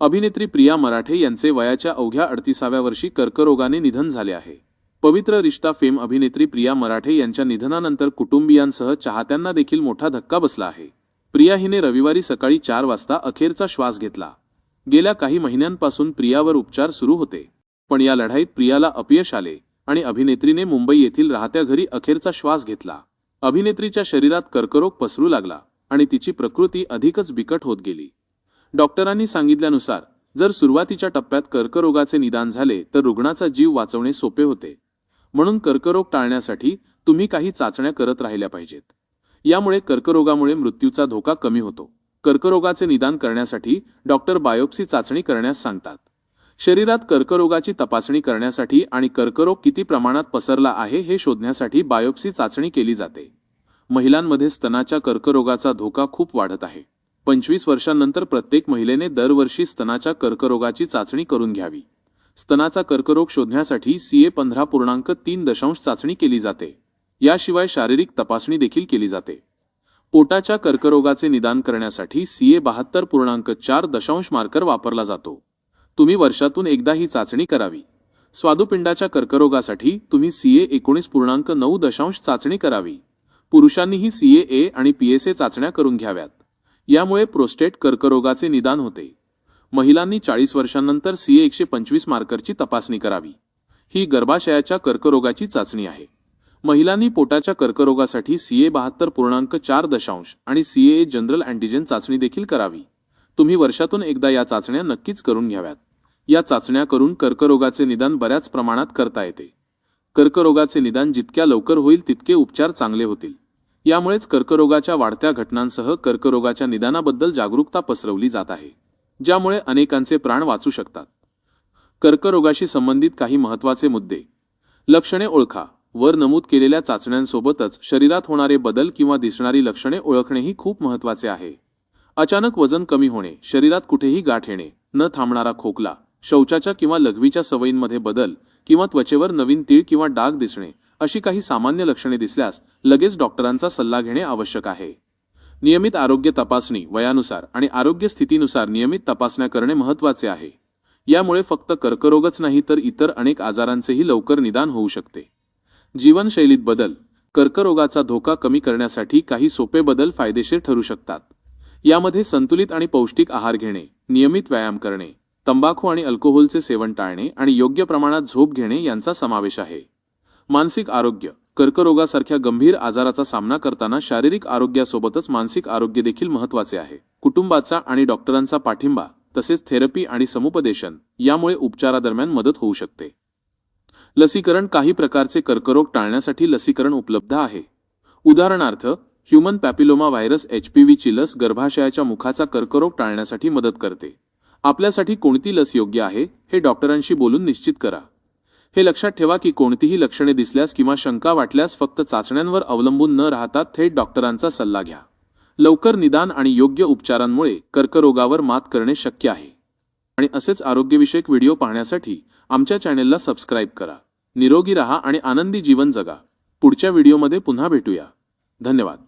अभिनेत्री प्रिया मराठे यांचे वयाच्या अवघ्या अडतिसाव्या वर्षी कर्करोगाने निधन झाले आहे. पवित्र रिश्ता फेम अभिनेत्री प्रिया मराठे यांच्या निधनानंतर कुटुंबियांसह चाहत्यांना देखील मोठा धक्का बसला आहे. प्रिया हिने रविवारी सकाळी चार वाजता अखेरचा श्वास घेतला. गेल्या काही महिन्यांपासून प्रियावर उपचार सुरू होते. पण या लढाईत प्रियाला अपयश आले आणि अभिनेत्रीने मुंबई येथील राहत्या घरी अखेरचा श्वास घेतला. अभिनेत्रीच्या शरीरात कर्करोग पसरू लागला आणि तिची प्रकृती अधिकच बिकट होत गेली. डॉक्टरांनी सांगितल्यानुसार जर सुरुवातीच्या टप्प्यात कर्करोगाचे निदान झाले तर रुग्णाचा जीव वाचवणे सोपे होते. म्हणून कर्करोग टाळण्यासाठी तुम्ही काही चाचण्या करत राहिल्या पाहिजेत. यामुळे कर्करोगामुळे मृत्यूचा धोका कमी होतो. कर्करोगाचे निदान करण्यासाठी डॉक्टर बायोप्सी चाचणी करण्यास सांगतात. शरीरात कर्करोगाची तपासणी करण्यासाठी आणि कर्करोग किती प्रमाणात पसरला आहे हे शोधण्यासाठी बायोप्सी चाचणी केली जाते. महिलांमध्ये स्तनाच्या कर्करोगाचा धोका खूप वाढत आहे. पंचवीस वर्षांनंतर प्रत्येक महिलेने दरवर्षी स्तनाच्या कर्करोगाची चाचणी करून घ्यावी. स्तनाचा कर्करोग शोधण्यासाठी सीए पंधरा पूर्णांक तीन दशांश चाचणी केली जाते. याशिवाय शारीरिक तपासणी देखील केली जाते. पोटाच्या कर्करोगाचे निदान करण्यासाठी सीए बहात्तर पूर्णांक चार दशांश मार्कर वापरला जातो. तुम्ही वर्षातून एकदा ही चाचणी करावी. स्वादुपिंडाच्या कर्करोगासाठी तुम्ही सीए एकोणीस पूर्णांक नऊ दशांश चाचणी करावी. पुरुषांनीही सीएए ए आणि पीएसए चाचण्या करून घ्याव्यात. यामुळे प्रोस्टेट कर्करोगाचे निदान होते. महिलांनी चाळीस वर्षांनंतर सीए एकशे पंचवीस मार्करची तपासणी करावी. ही गर्भाशयाच्या कर्करोगाची चाचणी आहे. महिलांनी पोटाच्या कर्करोगासाठी सीए बहात्तर पूर्णांक चार दशांश आणि सीए जनरल अँटीजेन चाचणी देखील करावी. तुम्ही वर्षातून एकदा या चाचण्या नक्कीच करून घ्याव्यात. या चाचण्या करून कर्करोगाचे निदान बऱ्याच प्रमाणात करता येते. कर्करोगाचे निदान जितक्या लवकर होईल तितके उपचार चांगले होतील. यामुळेच कर्करोगाच्या वाढत्या घटनांसह कर्करोगाच्या निदानाबद्दल जागरूकता पसरवली जात आहे ज्यामुळे अनेकांचे प्राण वाचू शकतात. कर्करोगाशी संबंधित काही महत्त्वाचे मुद्दे. लक्षणे ओळखा. वर नमूद केलेल्या चाचण्यांसोबतच शरीरात होणारे बदल किंवा दिसणारी लक्षणे ओळखणेही खूप महत्त्वाचे आहे. अचानक वजन कमी होणे शरीरात कुठेही गाठ येणे न थांबणारा खोकला शौचाच्या किंवा लघवीच्या सवयींमध्ये बदल किंवा त्वचेवर नवीन तीळ किंवा डाग दिसणे अशी काही सामान्य लक्षणे दिसल्यास लगेच डॉक्टरांचा सल्ला घेणे आवश्यक आहे. नियमित आरोग्य तपासणी वयानुसार आणि आरोग्य स्थितीनुसार नियमित तपासण्या करणे महत्त्वाचे आहे. यामुळे फक्त कर्करोगच नाही तर इतर अनेक आजारांचेही लवकर निदान होऊ शकते. जीवनशैलीत बदल कर्करोगाचा धोका कमी करण्यासाठी काही सोपे बदल फायदेशीर ठरू शकतात. यामध्ये संतुलित आणि पौष्टिक आहार घेणे नियमित व्यायाम करणे तंबाखू आणि अल्कोहोलचे सेवन टाळणे आणि योग्य प्रमाणात झोप घेणे यांचा समावेश आहे. मानसिक आरोग्य. कर्करोगासारख्या गंभीर आजाराचा सामना करताना शारीरिक आरोग्यासोबतच मानसिक आरोग्य देखील महत्त्वाचे आहे. कुटुंबाचा आणि डॉक्टरांचा पाठिंबा तसेच थेरपी आणि समुपदेशन यामुळे उपचारादरम्यान मदत होऊ शकते. लसीकरण काही प्रकारचे कर्करोग टाळण्यासाठी लसीकरण उपलब्ध आहे. उदाहरणार्थ human papilloma virus H P लस गर्भाशयाच्या मुखाचा कर्करोग टाळण्यासाठी मदत करते. आपल्यासाठी कोणती लस योग्य आहे हे डॉक्टरांशी बोलून निश्चित करा. हे लक्षात ठेवा की कोणतीही लक्षणे दिसल्यास किंवा शंका वाटल्यास फक्त चाचण्यांवर अवलंबून न राहता थेट डॉक्टरांचा सल्ला घ्या. लवकर निदान आणि योग्य उपचारांमुळे कर्करोगावर मात करणे शक्य आहे. आणि असेच आरोग्यविषयक व्हिडिओ पाहण्यासाठी आमच्या चॅनेलला सबस्क्राईब करा. निरोगी रहा आणि आनंदी जीवन जगा. पुढच्या व्हिडिओमध्ये पुन्हा भेटूया. धन्यवाद.